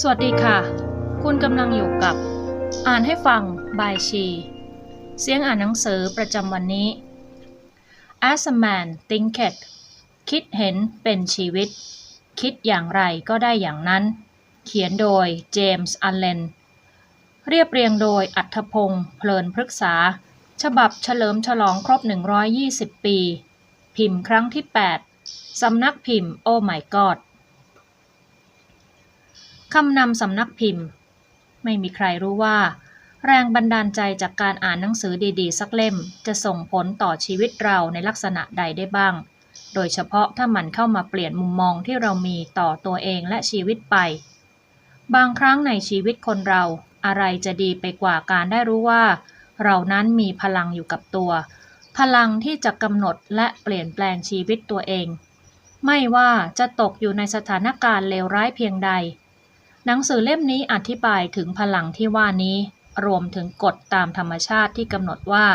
สวัสดีค่ะ คุณกำลังอยู่กับ อ่านให้ฟังบายชี เสียงอ่านหนังสือประจำวันนี้ As a man thinketh คิดเห็นเป็นชีวิต คิดอย่างไรก็ได้อย่างนั้น เขียนโดยเจมส์อัลเลน เรียบเรียงโดยอัธพงศ์เพลินพฤกษา ฉบับเฉลิมฉลองครบ 120 ปี พิมพ์ครั้งที่ 8 สำนักพิมพ์โอ้ my god คำนำสำนักพิมพ์ ไม่มีใครรู้ว่า แรงบันดาลใจจากการอ่านหนังสือดีๆ สักเล่ม จะส่งผลต่อชีวิตเราในลักษณะใดได้บ้าง โดยเฉพาะถ้ามันเข้ามาเปลี่ยนมุมมองที่เรามีต่อตัวเองและชีวิตไป บางครั้งในชีวิตคนเราอะไรจะดีไปกว่าการได้รู้ว่า เรานั้นมีพลังอยู่กับตัว พลังที่จะกำหนดและเปลี่ยนแปลงชีวิตตัวเอง ไม่ว่าจะตกอยู่ในสถานการณ์เลวร้ายเพียงใด หนังสือเล่มนี้อธิบายถึงพลังที่ว่านี้ รวมถึงกฎตามธรรมชาติที่กำหนดว่า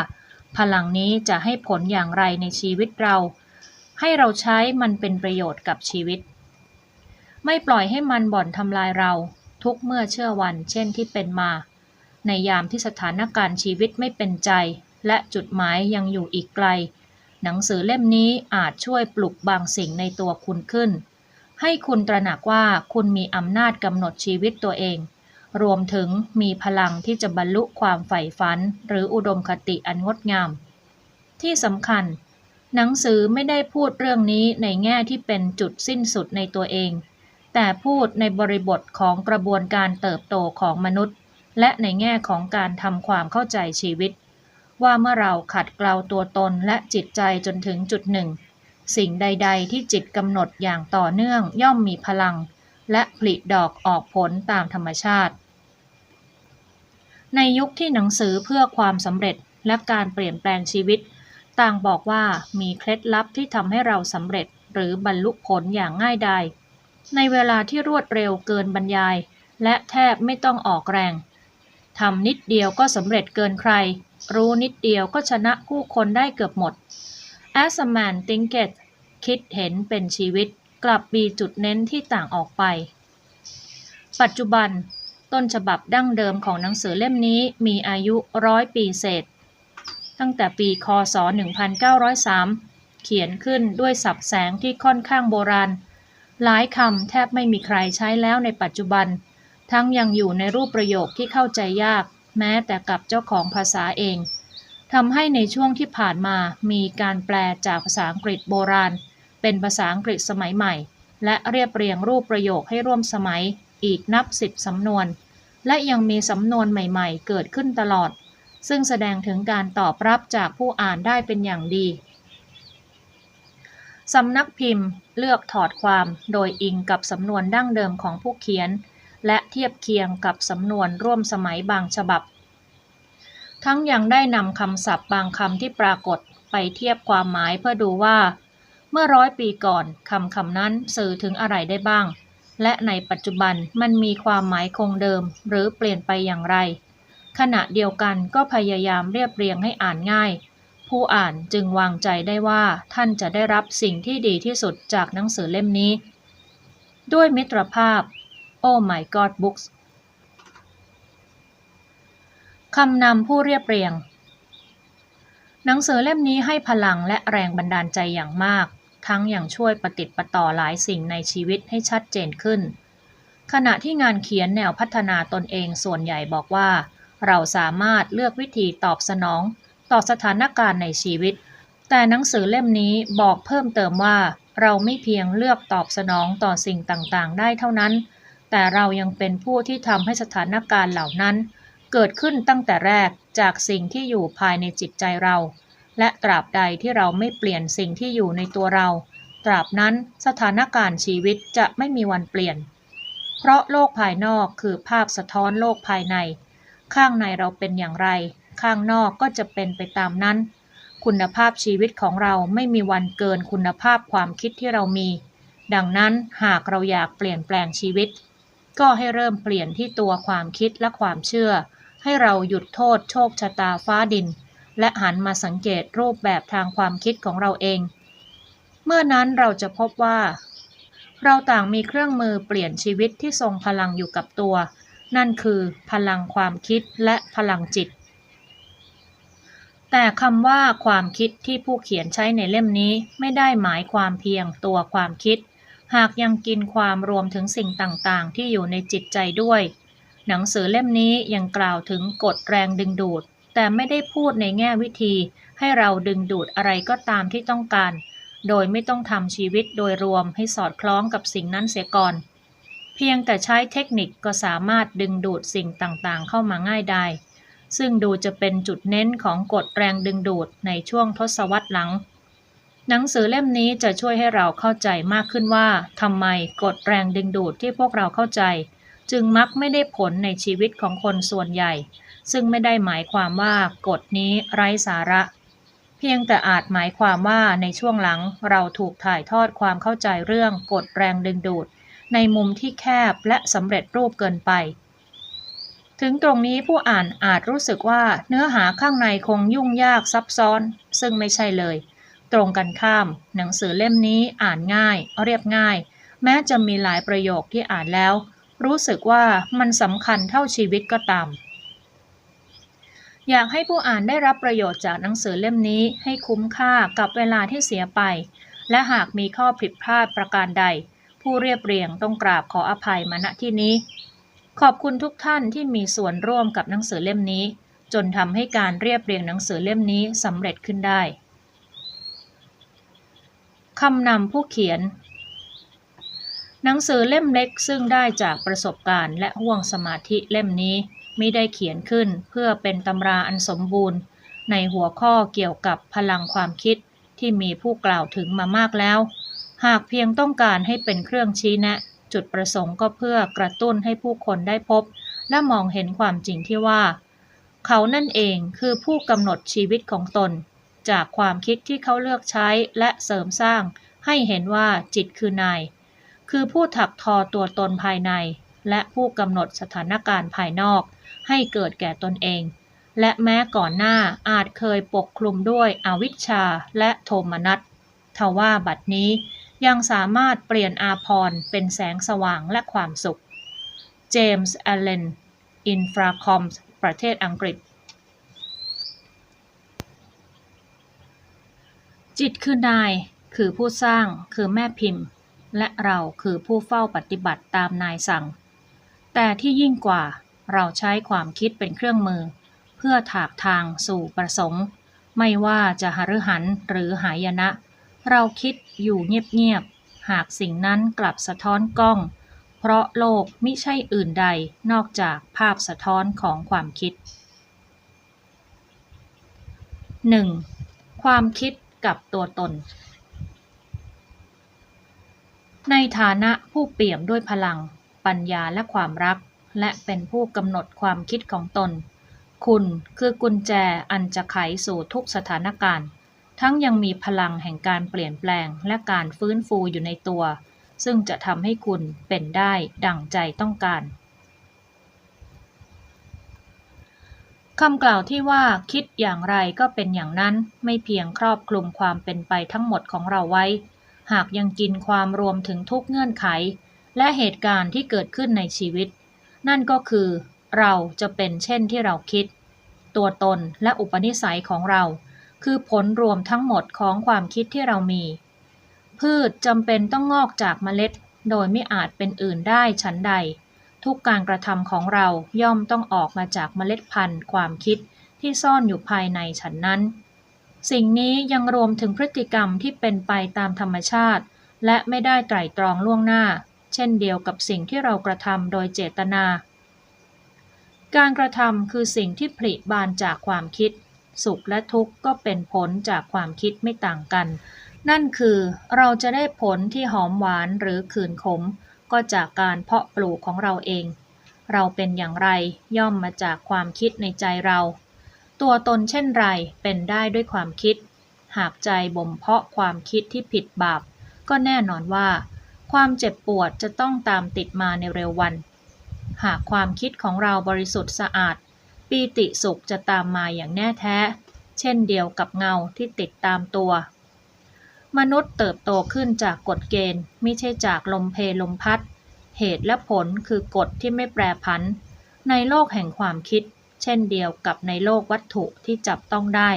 พลังนี้จะให้ผลอย่างไรในชีวิตเรา ให้เราใช้มันเป็นประโยชน์กับชีวิต ไม่ปล่อยให้มันบ่อนทำลายเรา ทุกเมื่อเชื่อวันเช่นที่เป็นมา ในยามที่สถานการณ์ชีวิตไม่เป็นใจ และจุดหมายยังอยู่อีกไกล หนังสือเล่มนี้อาจช่วยปลุกบางสิ่งในตัวคุณขึ้น ให้คุณตระหนักว่าคุณมีอำนาจกำหนดชีวิตตัวเอง รวมถึงมีพลังที่จะบรรลุความใฝ่ฝัน หรืออุดมคติอันงดงาม ที่สำคัญ หนังสือไม่ได้พูดเรื่องนี้ในแง่ที่เป็นจุดสิ้นสุดในตัวเอง แต่พูดในบริบทของกระบวนการเติบโตของมนุษย์ และในแง่ของการทำความเข้าใจชีวิต ว่าเมื่อเราขัดเกลาตัวตนและจิตใจจนถึงจุดหนึ่ง สิ่งใด ๆ ที่จิตกำหนดอย่างต่อเนื่องย่อมมีพลัง และผลิดอกออกผลตามธรรมชาติ ในยุคที่หนังสือเพื่อความสำเร็จและการเปลี่ยนแปลงชีวิต ต่างบอกว่ามีเคล็ดลับที่ทำให้เราสำเร็จหรือบรรลุผลอย่างง่ายดายในเวลาที่รวดเร็วเกินบรรยาย และแทบไม่ต้องออกแรงทำนิดเดียวก็สำเร็จเกินใคร รู้นิดเดียวก็ชนะผู้คนได้เกือบหมด As a man thinketh คิดเห็นเป็นชีวิตกลับมีจุดเน้นที่ต่างออกไป ปัจจุบัน ต้นฉบับดั้งเดิมของหนังสือเล่มนี้มีอายุร้อยปีเศษ ตั้งแต่ปีคศ 1903 เขียนขึ้นด้วยสับแสงที่ค่อนข้างโบราณ หลายคำแทบไม่มีใครใช้แล้วในปัจจุบัน ทั้งยังอยู่ในรูปประโยคที่เข้าใจยาก แม้แต่กับเจ้าของภาษาเองทำให้ในช่วงที่ผ่านมามีการแปลจากภาษาอังกฤษโบราณ เป็นภาษาอังกฤษสมัยใหม่ และเรียบเรียงรูปประโยคให้ร่วมสมัยอีกนับสิบสำนวน และยังมีสำนวนใหม่ๆ เกิดขึ้นตลอด ซึ่งแสดงถึงการตอบรับจากผู้อ่านได้เป็นอย่างดีสำนักพิมพ์เลือกถอดความโดยอิงกับสำนวนดั้งเดิมของผู้เขียน และเทียบเคียงกับสำนวนร่วมสมัยบางฉบับ ทั้งยังได้นำคำศัพท์บางคำที่ปรากฏไปเทียบความหมายเพื่อดูว่า เมื่อร้อยปีก่อนคำคำนั้นสื่อถึงอะไรได้บ้าง และในปัจจุบันมันมีความหมายคงเดิม หรือเปลี่ยนไปอย่างไร ขณะเดียวกันก็พยายามเรียบเรียงให้อ่านง่าย ผู้อ่านจึงวางใจได้ว่าท่านจะได้รับสิ่งที่ดีที่สุดจากหนังสือเล่มนี้ ด้วยมิตรภาพ Oh my God Books คำนำผู้เรียบเรียง หนังสือเล่มนี้ให้พลังและแรงบันดาลใจอย่างมาก ทั้งอย่างช่วยประติดประต่อหลายสิ่งในชีวิตให้ชัดเจนขึ้น ขณะที่งานเขียนแนวพัฒนาตนเองส่วนใหญ่บอกว่า เราสามารถเลือกวิธีตอบสนอง ต่อสถานการณ์ในชีวิต แต่หนังสือเล่มนี้บอกเพิ่มเติมว่า เราไม่เพียงเลือกตอบสนองต่อสิ่งต่างๆ ได้เท่านั้น แต่เรายังเป็นผู้ที่ทำให้สถานการณ์เหล่านั้น เกิดขึ้นตั้งแต่แรกจากสิ่งที่อยู่ภายในจิตใจเรา และตราบใดที่เราไม่เปลี่ยนสิ่งที่อยู่ในตัวเรา ตราบนั้นสถานการณ์ชีวิตจะไม่มีวันเปลี่ยน เพราะโลกภายนอกคือภาพสะท้อนโลกภายใน ข้างในเราเป็นอย่างไร ข้างนอกก็จะเป็นไปตามนั้น คุณภาพชีวิตของเราไม่มีวันเกินคุณภาพความคิดที่เรามี ดังนั้นหากเราอยากเปลี่ยนแปลงชีวิต ก็ให้เริ่มเปลี่ยนที่ตัวความคิดและความเชื่อ ให้เราหยุดโทษโชคชะตาฟ้าดิน และหันมาสังเกตรูปแบบทางความคิดของเราเอง เมื่อนั้นเราจะพบว่า เราต่างมีเครื่องมือเปลี่ยนชีวิตที่ทรงพลังอยู่กับตัว นั่นคือพลังความคิดและพลังจิต แต่คำว่าความคิดที่ผู้เขียนใช้ในเล่มนี้ไม่ได้หมายความเพียงตัวความคิด หากยังกินความรวมถึงสิ่งต่างๆ ที่อยู่ในจิตใจด้วย หนังสือเล่มนี้ยังกล่าวถึงกฎแรงดึงดูด แต่ไม่ได้พูดในแง่วิธี ให้เราดึงดูดอะไรก็ตามที่ต้องการ โดยไม่ต้องทำชีวิตโดยรวมให้สอดคล้องกับสิ่งนั้นเสียก่อน เพียงแต่ใช้เทคนิคก็สามารถดึงดูดสิ่งต่างๆ เข้ามาง่ายได้ซึ่งดูจะเป็นจุดเน้นของกฎแรงดึงดูดในช่วงทศวรรษหลัง หนังสือเล่มนี้จะช่วยให้เราเข้าใจมากขึ้นว่าทำไมกฎแรงดึงดูดที่พวกเราเข้าใจ จึงมักไม่ได้ผลในชีวิตของคนส่วนใหญ่ ซึ่งไม่ได้หมายความว่ากฎนี้ไร้สาระ เพียงแต่อาจหมายความว่าในช่วงหลังเราถูกถ่ายทอดความเข้าใจเรื่องกฎแรงดึงดูด ในมุมที่แคบและสำเร็จรูปเกินไป ถึงตรงนี้ผู้อ่านอาจรู้สึกว่าเนื้อหาข้างในคงยุ่งยากซับซ้อน ซึ่งไม่ใช่เลย ตรงกันข้าม หนังสือเล่มนี้อ่านง่าย เรียบง่าย แม้จะมีหลายประโยคที่อ่านแล้ว รู้สึกว่ามันสำคัญเท่าชีวิตก็ตาม อยากให้ผู้อ่านได้รับประโยชน์จากหนังสือเล่มนี้ให้คุ้มค่ากับเวลาที่เสียไป และหากมีข้อผิดพลาดประการใด ผู้เรียบเรียงต้องกราบขออภัยมาณที่นี้ ขอบคุณทุกท่านที่มีส่วนร่วมกับหนังสือเล่มนี้ จนทำให้การเรียบเรียงหนังสือเล่มนี้สำเร็จขึ้นได้คำนำผู้เขียน หนังสือเล่มเล็กซึ่งได้จากประสบการณ์และห่วงสมาธิเล่มนี้ ไม่ได้เขียนขึ้นเพื่อเป็นตำราอันสมบูรณ์ ในหัวข้อเกี่ยวกับพลังความคิดที่มีผู้กล่าวถึงมามากแล้ว หากเพียงต้องการให้เป็นเครื่องชี้แนะ จุดประสงค์ก็เพื่อกระตุ้นให้ผู้คนได้พบ และมองเห็นความจริงที่ว่า เขานั่นเองคือผู้กำหนดชีวิตของตน จากความคิดที่เขาเลือกใช้และเสริมสร้าง ให้เห็นว่าจิตคือนาย คือผู้ถักทอตัวตนภายใน และผู้กำหนดสถานการณ์ภายนอก ให้เกิดแก่ตนเอง และแม้ก่อนหน้าอาจเคยปกคลุมด้วยอวิชชาและโทมนัสทว่าบัดนี้ยังสามารถเปลี่ยนอาพรเป็นแสงสว่างและความสุข เจมส์แอลเลน อินฟราคอมประเทศอังกฤษ จิตคือนาย คือผู้สร้าง คือแม่พิมพ์ และเราคือผู้เฝ้าปฏิบัติตามนายสั่ง แต่ที่ยิ่งกว่า เราใช้ความคิดเป็นเครื่องมือ เพื่อถากทางสู่ประสงค์ ไม่ว่าจะหฤหันหรือหายนะ เราคิดอยู่เงียบๆ หากสิ่งนั้นกลับสะท้อนกล้อง เพราะโลกมิใช่อื่นใดนอกจากภาพสะท้อนของความคิด 1. ความคิดกับตัวตน ในฐานะผู้เปี่ยมด้วยพลัง ปัญญาและความรัก และเป็นผู้กำหนดความคิดของตน คุณคือกุญแจอันจะไขสู่ทุกสถานการณ์ ทั้งยังมีพลังแห่งการเปลี่ยนแปลงและการฟื้นฟูอยู่ในตัว ซึ่งจะทำให้คุณเป็นได้ดั่งใจต้องการคำกล่าวที่ว่าคิดอย่างไรก็เป็นอย่างนั้นไม่เพียงครอบคลุมความเป็นไปทั้งหมดของเราไว้ หากยังกินความรวมถึงทุกเงื่อนไข และเหตุการณ์ที่เกิดขึ้นในชีวิต นั่นก็คือ เราจะเป็นเช่นที่เราคิด ตัวตนและอุปนิสัยของเรา คือผลรวมทั้งหมดของความคิดที่เรามี พืชจำเป็นต้องงอกจากเมล็ด โดยไม่อาจเป็นอื่นได้ฉันใด ทุกการกระทำของเราย่อมต้องออกมาจากเมล็ดพันธุ์ความคิดที่ซ่อนอยู่ภายในฉันนั้น สิ่งนี้ยังรวมถึงพฤติกรรมที่เป็นไปตามธรรมชาติ และไม่ได้ไตร่ตรองล่วงหน้า เช่นเดียวกับสิ่งที่เรากระทำโดยเจตนา การกระทำคือสิ่งที่ผลิบานจากความคิด สุขและทุกข์ก็เป็นผลจากความคิดไม่ต่างกัน นั่นคือเราจะได้ผลที่หอมหวานหรือขื่นขม ก็จากการเพาะปลูกของเราเอง เราเป็นอย่างไรย่อมมาจากความคิดในใจเรา ตัวตนเช่นไรเป็นได้ด้วยความคิด หากใจบ่มเพาะความคิดที่ผิดบาปก็แน่นอนว่า ความเจ็บปวดจะต้องตามติดมาในเร็ววัน หากความคิดของเราบริสุทธิ์สะอาด ปีติสุขจะตามมาอย่างแน่แท้ เช่นเดียวกับเงาที่ติดตามตัว มนุษย์เติบโตขึ้นจากกฎเกณฑ์ ไม่ใช่จากลมเพลมพัด เหตุและผลคือกฎที่ไม่แปรผัน ในโลกแห่งความคิด เช่นเดียวกับในโลกวัตถุที่จับต้องได้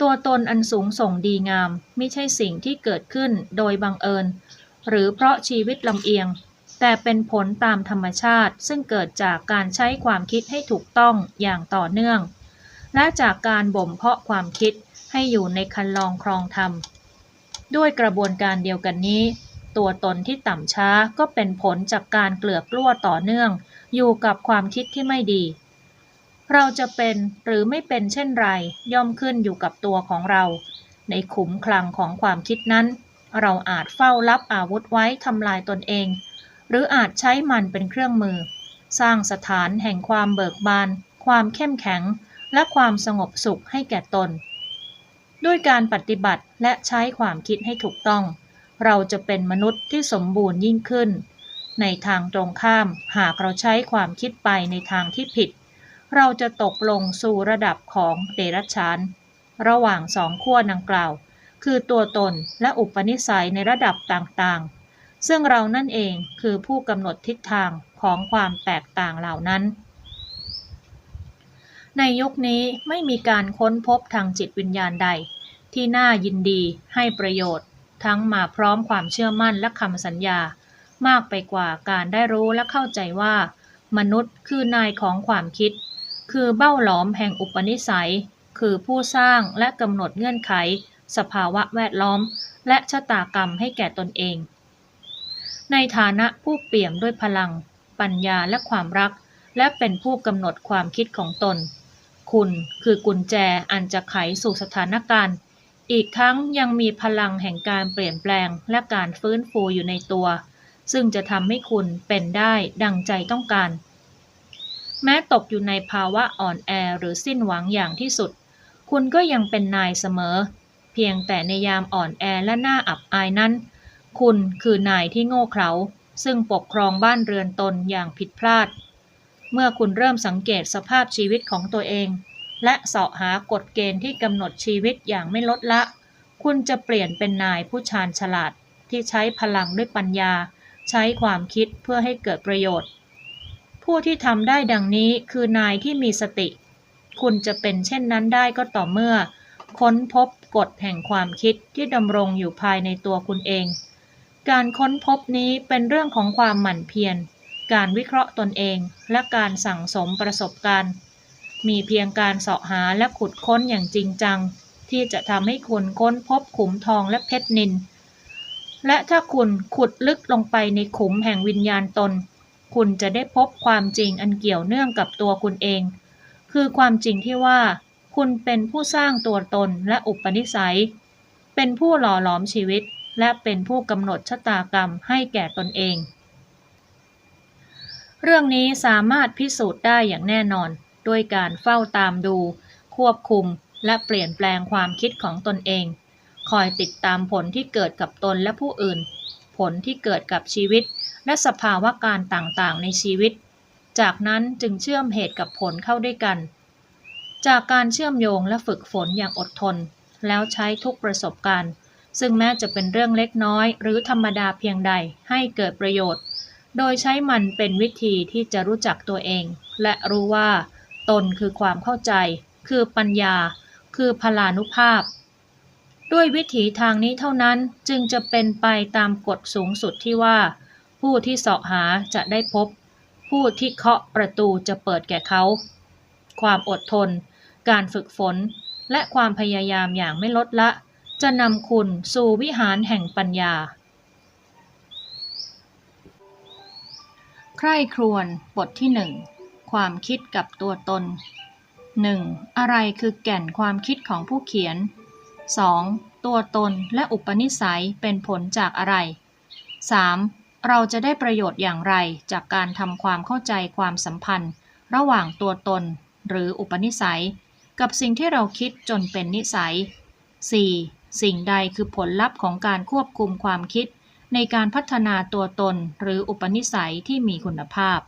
ตัวตนอันสูงส่งดีงาม ไม่ใช่สิ่งที่เกิดขึ้นโดยบังเอิญ หรือเพราะชีวิตลำเอียง แต่เป็นผลตามธรรมชาติซึ่งเกิดจากการใช้ความคิดให้ถูกต้องอย่างต่อเนื่อง และจากการบ่มเพาะความคิดให้อยู่ในคันลองครองธรรม ด้วยกระบวนการเดียวกันนี้ ตัวตนที่ต่ำช้าก็เป็นผลจากการเกลือกลั้วต่อเนื่อง อยู่กับความคิดที่ไม่ดี เราจะเป็นหรือไม่เป็นเช่นไรย่อมขึ้นอยู่กับตัวของเรา ในขุมคลังของความคิดนั้น เราอาจเฝ้ารับอาวุธไว้ทำลายตนเอง หรืออาจใช้มันเป็นเครื่องมือ สร้างสถานแห่งความเบิกบาน ความเข้มแข็ง และความสงบสุขให้แก่ตน ด้วยการปฏิบัติและใช้ความคิดให้ถูกต้อง เราจะเป็นมนุษย์ที่สมบูรณ์ยิ่งขึ้น ในทางตรงข้ามหากเราใช้ความคิดไปในทางที่ผิด เราจะตกลงสู่ระดับของเดรัจฉาน ระหว่างสองขั้วดังกล่าว คือตัวตนและอุปนิสัยในระดับต่างๆ ซึ่งเรานั่นเองคือผู้กำหนดทิศทางของความแตกต่างเหล่านั้น ในยุคนี้ไม่มีการค้นพบทางจิตวิญญาณใด ที่น่ายินดีให้ประโยชน์ ทั้งมาพร้อมความเชื่อมั่นและคำสัญญา มากไปกว่าการได้รู้และเข้าใจว่า มนุษย์คือนายของความคิด คือเบ้าหลอมแห่งอุปนิสัย คือผู้สร้างและกำหนดเงื่อนไข สภาวะแวดล้อม และชะตากรรมให้แก่ตนเอง ในฐานะผู้เปี่ยมด้วยพลัง ปัญญาและความรัก และเป็นผู้กำหนดความคิดของตน คุณคือกุญแจอันจะไขสู่สถานการณ์ อีกทั้งยังมีพลังแห่งการเปลี่ยนแปลงและการฟื้นฟูอยู่ในตัว ซึ่งจะทำให้คุณเป็นได้ดังใจต้องการแม้ตกอยู่ในภาวะอ่อนแอหรือสิ้นหวังอย่างที่สุด คุณก็ยังเป็นนายเสมอ พียงแต่ในยามอ่อนแอและหน้าอับอายนั้น คุณคือนายที่โง่เขลาซึ่งปกครองบ้านเรือนตนอย่างผิดพลาด เมื่อคุณเริ่มสังเกตสภาพชีวิตของตัวเอง และเสาะหากฎเกณฑ์ที่กำหนดชีวิตอย่างไม่ลดละ คุณจะเปลี่ยนเป็นนายผู้ชาญฉลาดที่ใช้พลังด้วยปัญญา ใช้ความคิดเพื่อให้เกิดประโยชน์ ผู้ที่ทำได้ดังนี้คือนายที่มีสติ คุณจะเป็นเช่นนั้นได้ก็ต่อเมื่อ ค้นพบกฎแห่งความคิดที่ดำรงอยู่ภายในตัวคุณเอง การค้นพบนี้เป็นเรื่องของความหมั่นเพียร การวิเคราะห์ตนเอง และการสั่งสมประสบการณ์ มีเพียงการเสาะหาและขุดค้นอย่างจริงจัง ที่จะทำให้คุณค้นพบขุมทองและเพชรนิน และถ้าคุณขุดลึกลงไปในขุมแห่งวิญญาณตน คุณจะได้พบความจริงอันเกี่ยวเนื่องกับตัวคุณเอง คือความจริงที่ว่า คุณเป็นผู้สร้างตัวตนและอุปนิสัย เป็นผู้หล่อหลอมชีวิต และเป็นผู้กำหนดชะตากรรมให้แก่ตนเอง เรื่องนี้สามารถพิสูจน์ได้อย่างแน่นอน ด้วยการเฝ้าตามดู ควบคุม และเปลี่ยนแปลงความคิดของตนเอง คอยติดตามผลที่เกิดกับตนและผู้อื่น ผลที่เกิดกับชีวิต และสภาวะการต่างๆ ในชีวิต จากนั้นจึงเชื่อมเหตุกับผลเข้าด้วยกัน จากการเชื่อมโยงและฝึกฝนอย่างอดทน แล้วใช้ทุกประสบการณ์ ซึ่งแม้จะเป็นเรื่องเล็กน้อย หรือธรรมดาเพียงใดให้เกิดประโยชน์ โดยใช้มันเป็นวิธีที่จะรู้จักตัวเอง และรู้ว่า ตนคือความเข้าใจ คือปัญญา คือพลานุภาพ ด้วยวิถีทางนี้เท่านั้นจึงจะเป็นไปตามกฎสูงสุดที่ว่า ผู้ที่เสาะหาจะได้พบ ผู้ที่เคาะประตูจะเปิดแก่เขา ความอดทน การฝึกฝน และความพยายามอย่างไม่ลดละ จะนำคุณสู่วิหารแห่งปัญญา ใคร่ครวญบทที่หนึ่งความคิดกับตัวตน 1. อะไรคือแก่นความคิดของผู้เขียน 2. ตัวตนและอุปนิสัยเป็นผลจากอะไร 3. เราจะได้ประโยชน์อย่างไรจากการทำความเข้าใจความสัมพันธ์ ระหว่างตัวตนหรืออุปนิสัย กับสิ่งที่เราคิดจนเป็นนิสัย 4. สิ่งใดคือผลลัพธ์ของการควบคุมความคิด ในการพัฒนาตัวตนหรืออุปนิสัยที่มีคุณภาพ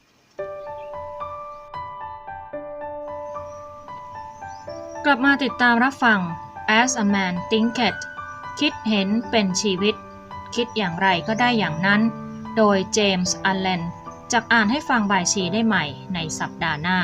กลับมาติดตามรับฟัง As a Man Thinketh คิดเห็นเป็นชีวิต คิดอย่างไรก็ได้อย่างนั้น โดยเจมส์อัลเลนจะอ่านให้ฟังบ่ายชีได้ใหม่ในสัปดาห์หน้า